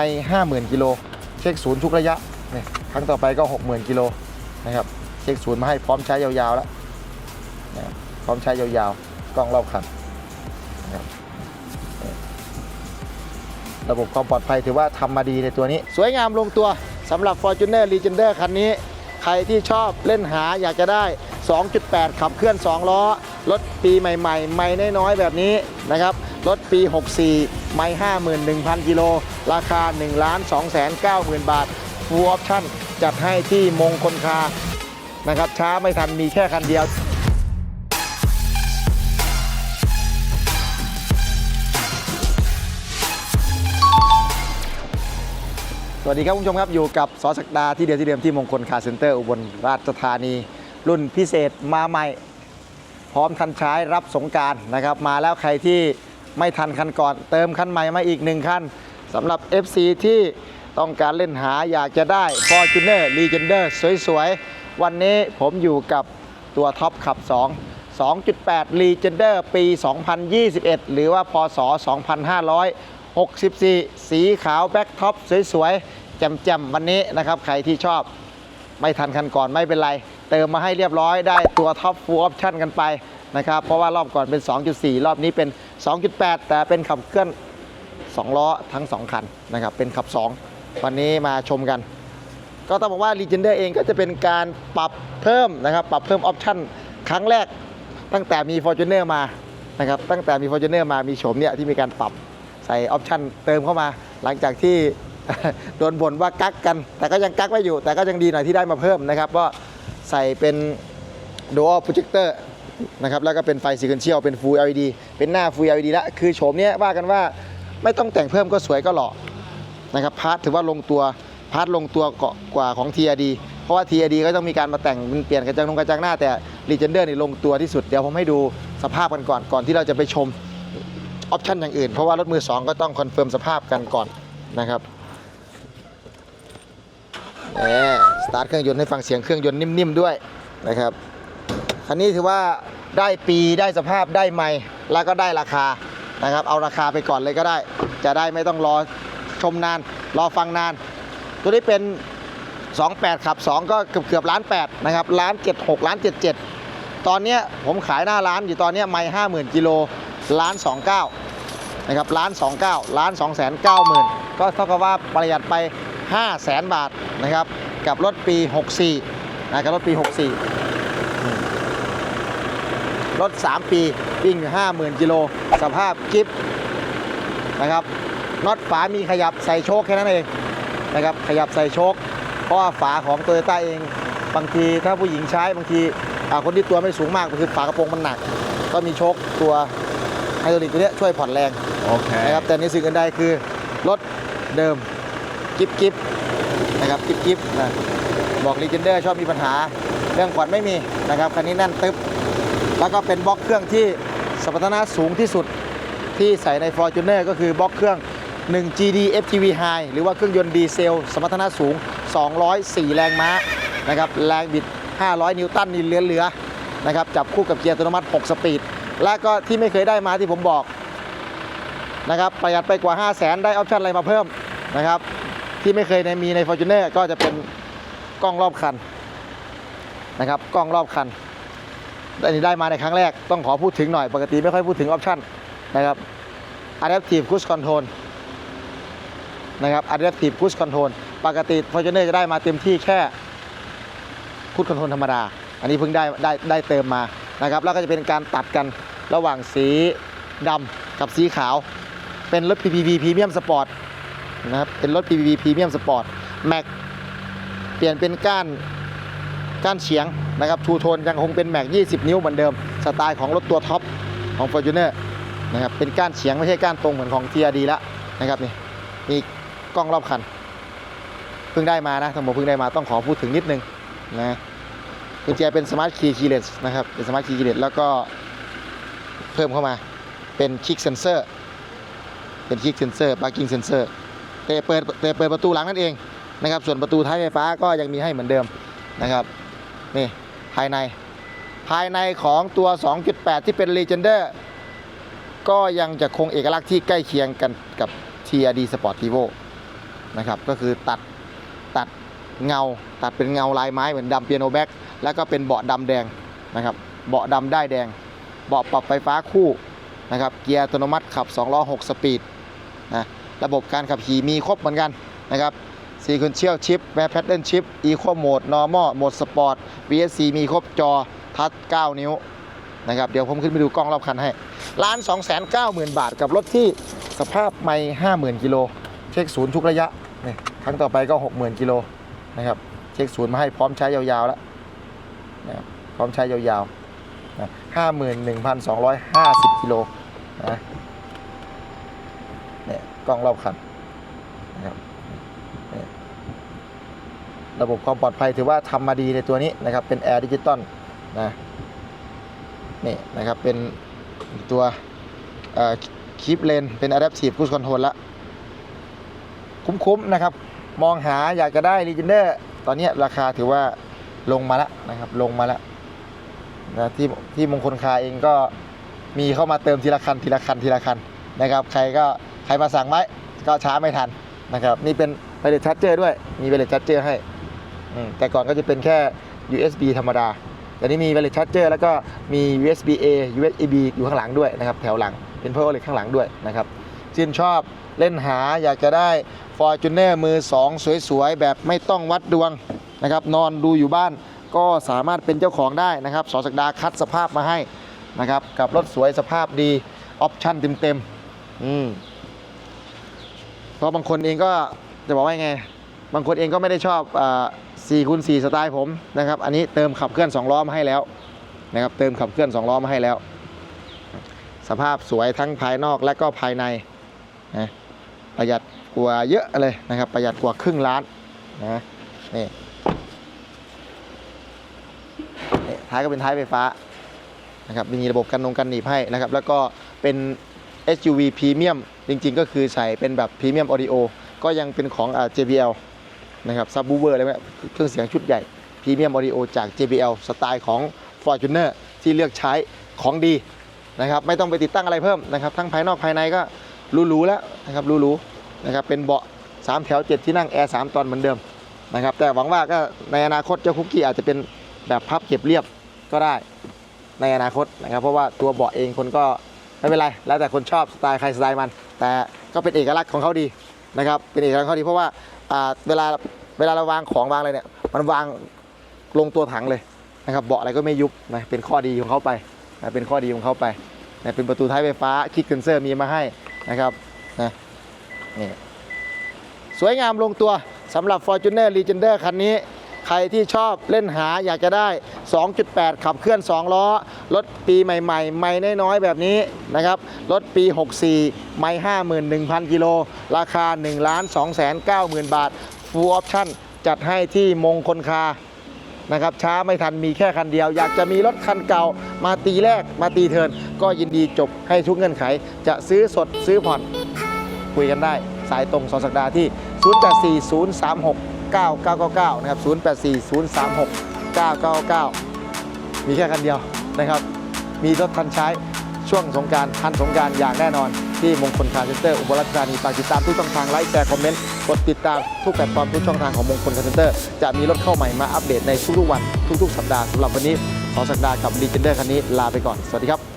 ไป50,000 กิโล เช็คศูนย์ทุกระยะนี่ครั้งต่อไปก็ 60,000 กิโลนะครับเช็คศูนย์มาให้พร้อมใช้ยาวๆแล้วนะพร้อมใช้ยาวๆกล้องรอบคันนะครับระบบความปลอดภัยถือว่าทำมาดีในตัวนี้ สวยงามลงตัวสำหรับ Fortuner Legender คันนี้ ใครที่ชอบเล่นหาอยากจะได้ 2.8 ขับเคลื่อน 2 ล้อ รถปีใหม่ๆ ไม่น้อยๆแบบนี้นะครับ รถปี 64 ไม่ 51,000 กิโล ราคา 1 2 9 0 0 0 บาทฟูลออปชั่นจัดให้ที่มงคลคานะครับ ช้าไม่ทันมีแค่คันเดียวสวัสดีครับคุณผู้ชมครับ อยู่กับสอศักดาที่เดียวที่เดิมที่มงคลคาร์เซ็นเตอร์อุบลราชธานี รุ่นพิเศษมาใหม่ พร้อมทันใช้รับสงการนะครับ มาแล้วใครที่ ไม่ทันคันก่อน เติมคันใหม่มาอีกหนึ่งคันสำหรับ FC ที่ต้องการเล่นหาอยากจะได้ Fortuner Legender สวยๆ วันนี้ผมอยู่กับตัวท็อปขับ 2 2.8 Legender ปี 2021 หรือว่าพศ 2564 สีขาวแบ็คท็อปสวยๆ แจ่มๆ วันนี้นะครับใครที่ชอบไม่ทันคันก่อนไม่เป็นไร เติมมาให้เรียบร้อยได้ตัวท็อปฟูลออปชั่นกันไป นะครับ เพราะว่ารอบก่อนเป็น 2.4 รอบนี้เป็น 2.8 แต่เป็นขับเคลื่อน 2 ล้อทั้ง 2 คันนะครับ เป็นขับ 2 วันนี้มาชมกัน ก็ต้องบอกว่า Legender เองก็จะเป็นการปรับเพิ่มนะครับ ปรับเพิ่มออปชั่นครั้งแรกตั้งแต่มี Fortuner มานะครับ ตั้งแต่มี Fortuner มามีโฉมเนี่ยที่มีการปรับใส่ออปชั่นเติมเข้ามา หลังจากที่โดนบ่นว่ากักกัน แต่ก็ยังกักไว้อยู่ แต่ก็ยังดีหน่อยที่ได้มาเพิ่มนะครับก็ใส่เป็น Dual Projector นะครับแล้วก็เป็นไฟ Sequential เป็น Full LED เป็นหน้า Full LED ละคือโฉมเนี้ยว่ากันว่าไม่ต้องแต่งเพิ่มก็สวยก็หล่อนะครับพาร์ทถือว่าลงตัวพาร์ทลงตัวเกาะกว่าของ TRD เพราะว่า TRD ก็ต้องมีการมาแต่งเปลี่ยนกระจังนงกระจังหน้าแต่ Legender นี่ลงตัวที่สุดเดี๋ยวผมให้ดูสภาพกันก่อนก่อนที่เราจะไปชมออปชันอย่างอื่น เพราะว่ารถมือ 2 ก็ต้องคอนเฟิร์มสภาพกันก่อนนะครับแหมสตาร์ทเครื่องยนต์ให้ฟังเสียงเครื่องยนต์นิ่มๆด้วยนะครับ คันนี้ถือว่าได้ปีได้สภาพได้ใหม่แล้วก็ได้ราคานะครับ เอาราคาไปก่อนเลยก็ได้ จะได้ไม่ต้องรอชมนาน รอฟังนาน ตัวนี้เป็น 28ขับ 2 ก็เกือบเกือบล้าน8นะครับล้าน76ล้าน77 ตอนนี้ผมขายหน้าร้านอยู่ตอนนี้ไม่50,000กิโลล้าน29นะครับล้าน29ล้าน2 9 0 0 0 0 ก็เท่ากับว่าประหยัดไป 5 0 0แสนบาทนะครับ กับรถปี 64นะกับรถปี 64 รถ 3 ปีวิ่งอยู่50,000 กิโล สภาพกิฟนะครับน็อตฝามีขยับใส่โชคแค่นั้นเองนะครับขยับใส่โชคเพราะว่าฝาของโตโยต้าเอง บางทีถ้าผู้หญิงใช้บางทีอ่าคนที่ตัวไม่สูงมากคือฝากระโปรงมันหนัก ก็มีโชคตัวไฮดรอลิกตัวเนี้ยช่วยผ่อนแรง Okay. นะครับแต่ในสิ่งอื่นใดคือรถเดิมกิฟกิฟนะครับกิฟกิฟนะบอกลีเจนเดอร์ชอบมีปัญหา เรื่องผ่อนไม่มีนะครับคันนี้แน่นตึ๊บ แล้วก็เป็นบล็อกเครื่องที่สมรรถนะสูงที่สุดที่ใส่ใน Fortuner ก็คือบล็อกเครื่อง 1 GD FTV High หรือว่าเครื่องยนต์ดีเซล สมรรถนะสูง 204 แรงม้านะครับแรงบิด 500 นิวตันนี่เหลือๆนะครับจับคู่กับเกียร์อัตโนมัติ 6 สปีด และก็ที่ไม่เคยได้มาที่ผมบอกนะครับประหยัดไปกว่า 5 0 0แสนได้ออปชั่นอะไรมาเพิ่มนะครับที่ไม่เคยในมีใน Fortuner ก็จะเป็นกล้องรอบคันนะครับกล้องรอบคัน อันนี้ได้มาในครั้งแรกต้องขอพูดถึงหน่อยปกติไม่ค่อยพูดถึงออปชั่นนะครับ Adaptive Cruise Control นะครับ Adaptive Cruise Control ปกติ Fortuner จะได้มาเต็มที่แค่ Cruise Control ธรรมดา อันนี้เพิ่งได้ได้ได้เติมมานะครับแล้วก็จะเป็นการตัดกันระหว่างสีดำกับสีขาว เป็นรถ PPV Premium Sport นะครับเป็นรถ PPV Premium Sport Mac เปลี่ยนเป็นก้าน ก้านเฉียงนะครับทูโทนยังคงเป็นแม็ก 20 นิ้วเหมือนเดิม สไตล์ของรถตัวท็อปของ Fortuner นะครับเป็นก้านเฉียงไม่ใช่ก้านตรงเหมือนของ TRD แล้วนะครับนี่มีกล้องรอบคันเพิ่งได้มานะทั้งหมดเพิ่งได้มาต้องขอพูดถึงนิดนึงนะกุญแจเป็น Smart Key Keyless นะครับเป็น Smart Key Keyless แล้วก็เพิ่มเข้ามาเป็นคลิกเซนเซอร์เป็นคลิกเซนเซอร์ parking sensor แต่เปิดแต่เปิดประตูหลังนั่นเองนะครับส่วนประตูท้ายไฟฟ้าก็ยังมีให้เหมือนเดิมนะครับ นี่ภายใน ภายในของตัว 2.8 ที่เป็น Legender ก็ยังจะคงเอกลักษณ์ที่ใกล้เคียงกันกับ TRD Sportivo นะครับก็คือตัดตัดเงาตัดเป็นเงาลายไม้เหมือนดำเปียโนแบ็กแล้วก็เป็นเบาะดำแดงนะครับเบาะดำได้แดง เบาะปรับไฟฟ้าคู่นะครับเกียร์อัตโนมัติขับ2ล้อ6สปีดนะระบบการขับขี่มีครบเหมือนกันนะครับ Sequential Shift แม้ Pattern Shift Eco Mode Normal Mode Sport VSC มีครบจอทัช9 นิ้วนะครับเดี๋ยวผมขึ้นไปดูกล้องรอบคันให้ล้าน2 9 0 0 0 0 บาทกับรถที่สภาพไม่50,000กิโลเช็คศูนย์ทุกระยะนี่ครั้งต่อไปก็ 60,000กิโลนะครับเช็คศูนย์มาให้พร้อมใช้ยาวๆแล้วนะครับพร้อมใช้ยาวๆนะ51,250กิโลนะเนี่ยกล้องรอบคันนะครับ ระบบความปลอดภัยถือว่าทำมาดีในตัวนี้นะครับ เป็นแอร์ดิจิตอลนะนี่นะครับเป็นตัวคีปเลนเป็น Adaptive Cruise Control ละ คุ้มๆนะครับ มองหาอยากจะได้ l e g e n d e r ตอนนี้ราคาถือว่าลงมาแล้วนะครับ ลงมาแล้วนะที่ที่มงคลคาเองก็มีเข้ามาเติมทีละคันทีละคันทีละคันนะครับ ใครก็ใครมาสั่งไว้ก็ช้าไม่ทันนะครับ นี่เป็นไ i เลตชั r เจอร์ด้วย มีไ i เลตชั r เจอร์ให้ แต่ก่อนก็จะเป็นแค่ USB ธรรมดา แต่นี่มีไ i เลตชั r เจอร์แล้วก็มี USB A USB อยู่ข้างหลังด้วยนะครับแถวหลังเป็นเพ o ร์เลข้างหลังด้วยนะครับชื่นชอบเล่นหาอยากจะได้ฟอร์จูเนอร์มือ 2 สวยๆ แบบไม่ต้องวัดดวงนะครับนอนดูอยู่บ้านก็สามารถเป็นเจ้าของได้นะครับสอสักดาคัดสภาพมาให้นะครับกับรถสวยสภาพดีออปชั่นเต็มๆอืมเพราะบางคนเองก็จะบอกว่าไง บางคนเองก็ไม่ได้ชอบอ 4คูณ4สไตล์ผมนะครับอันนี้เติมขับเคลื่อน2ล้อมาให้แล้วนะครับเติมขับเคลื่อน2ล้อมาให้แล้ว สภาพสวยทั้งภายนอกและก็ภายในนะประหยัดกว่าเยอะเลยนะครับ ประหยัดกว่าครึ่งล้านนะนี่นี่ท้ายก็เป็นท้ายไฟฟ้านะครับมีระบบกันนงกันหนีบให้นะครับ แล้วก็เป็น SUV พรีเมียมจริงๆ ก็คือใส่เป็นแบบพรีเมียมออดิโอก็ยังเป็นของ JBL นะครับซับ w ูเวอร์อะไรแบบเครื่องเสียงชุดใหญ่พรีเมียมออดิโอจาก JBL สไตล์ของ Fortuner ที่เลือกใช้ของดีนะครับไม่ต้องไปติดตั้งอะไรเพิ่มนะครับทั้งภายนอกภายในก็หรูๆแล้วนะครับหรูๆนะครับเป็นเบาะ3แถว7ที่นั่งแอร์3ตอนเหมือนเดิมนะครับแต่หวังว่าก็ในอนาคตเจ้าคุกกี้อาจจะเป็นแบบพับเก็บเรียบก็ได้ในอนาคตนะครับ เพราะว่าตัวเบาะเองคนก็ไม่เป็นไร แล้วแต่คนชอบสไตล์ใครสไตล์มัน แต่ก็เป็นเอกลักษณ์ของเขาดี นะครับเป็นเอกลักษณ์ขอดีเพราะว่าอ่าเวลาเวลาเราวางของวางอะไรเนี่ยมันวางลงตัวถังเลยนะครับเบาะอะไรก็ไม่ยุบนะเป็นข้อดีของเขาไปนะเป็นข้อดีของเขาไปนะเป็นประตูท้ายไฟฟ้าคิกเซนเซอร์มีมาให้นะครับนะนี่สวยงามลงตัวสำหรับ Fortuner Legender คันนี้ ใครที่ชอบเล่นหาอยากจะได้ 2.8 ขับเคลื่อน 2 ล้อ รถปีใหม่ ๆ ไม่น้อยๆแบบนี้นะครับ รถปี 64 ไม่ 51,000 กิโล ราคา 1 2 9 0 0 0 0 บาท Full Option จัดให้ที่มงคลคานะครับช้าไม่ทันมีแค่คันเดียว อยากจะมีรถคันเก่ามาตีแรกมาตีเทินก็ยินดีจบให้ทุกเงื่อนไข จะซื้อสดซื้อผ่อน คุยกันได้ สายตรงสองสัปดาห์ที่0 4 0 3 6 9 9 9 9 นะครับ 084036999 มีแค่คันเดียวนะครับ มีรถทันใช้ช่วงสงการทันสงการอย่างแน่นอน ที่มงคลคาร์เซ็นเตอร์อุบลราชธานีฝากติดตามทุกช่องทางไลค์แชร์คอมเมนต์กดติดตามทุกแพลตฟอร์มทุกช่องทางของมงคลคาร์เซ็นเตอร์จะมีรถเข้าใหม่มาอัปเดตในทุกๆวันทุกๆ สัปดาห์สำหรับวันนี้สองสัปดาห์กับรีเจนเดอร์คันนี้ลาไปก่อนสวัสดีครับ